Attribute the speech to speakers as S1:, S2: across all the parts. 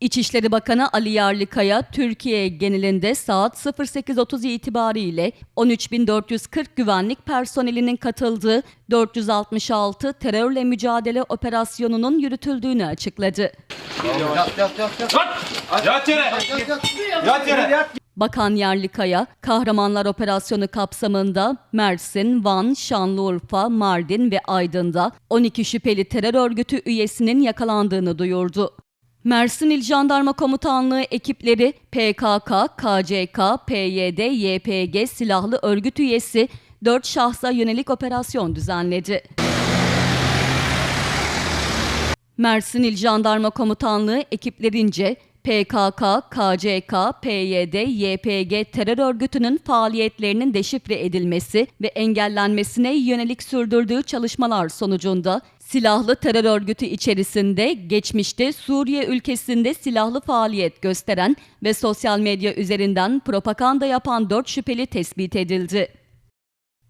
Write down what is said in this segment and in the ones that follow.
S1: İçişleri Bakanı Ali Yerlikaya, Türkiye genelinde saat 08.30 itibariyle 13.440 güvenlik personelinin katıldığı 466 terörle mücadele operasyonunun yürütüldüğünü açıkladı. Bakan Yerlikaya, Kahramanlar Operasyonu kapsamında Mersin, Van, Şanlıurfa, Mardin ve Aydın'da 12 şüpheli terör örgütü üyesinin yakalandığını duyurdu. Mersin İl Jandarma Komutanlığı ekipleri PKK, KCK, PYD, YPG silahlı örgüt üyesi 4 şahsa yönelik operasyon düzenledi. Mersin İl Jandarma Komutanlığı ekiplerince PKK, KCK, PYD, YPG terör örgütünün faaliyetlerinin deşifre edilmesi ve engellenmesine yönelik sürdürdüğü çalışmalar sonucunda silahlı terör örgütü içerisinde geçmişte Suriye ülkesinde silahlı faaliyet gösteren ve sosyal medya üzerinden propaganda yapan 4 şüpheli tespit edildi.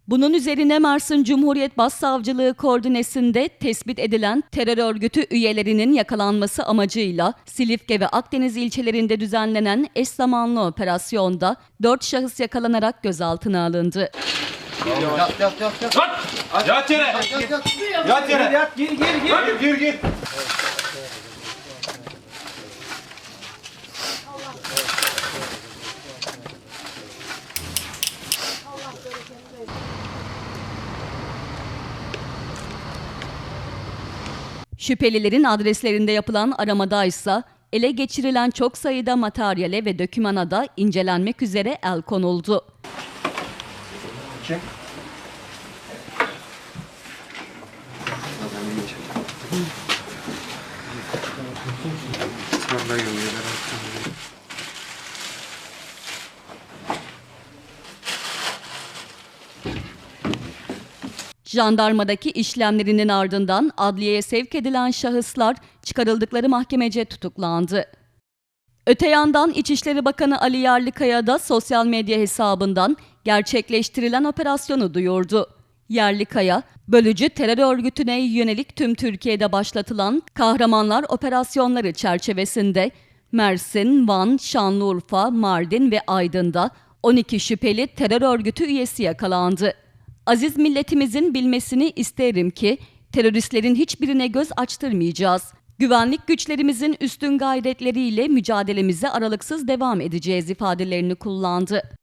S1: Bunun üzerine Mersin Cumhuriyet Başsavcılığı koordinesinde tespit edilen terör örgütü üyelerinin yakalanması amacıyla Silifke ve Akdeniz ilçelerinde düzenlenen eş zamanlı operasyonda 4 şahıs yakalanarak gözaltına alındı.
S2: Yat yat yat yat.
S3: Yat! Yat yere!
S2: Yat yat.
S3: Yat yere! Yat gir gir gir! Gir gir!
S1: Şüphelilerin adreslerinde yapılan aramada ise ele geçirilen çok sayıda materyale ve dokümana da incelenmek üzere el konuldu.
S2: Kim?
S1: Jandarmadaki işlemlerinin ardından adliyeye sevk edilen şahıslar çıkarıldıkları mahkemece tutuklandı. Öte yandan İçişleri Bakanı Ali Yerlikaya da sosyal medya hesabından gerçekleştirilen operasyonu duyurdu. Yerlikaya, bölücü terör örgütüne yönelik tüm Türkiye'de başlatılan kahramanlar operasyonları çerçevesinde Mersin, Van, Şanlıurfa, Mardin ve Aydın'da 12 şüpheli terör örgütü üyesi yakalandı. Aziz milletimizin bilmesini isterim ki teröristlerin hiçbirine göz açtırmayacağız. Güvenlik güçlerimizin üstün gayretleriyle mücadelemize aralıksız devam edeceğiz ifadelerini kullandı.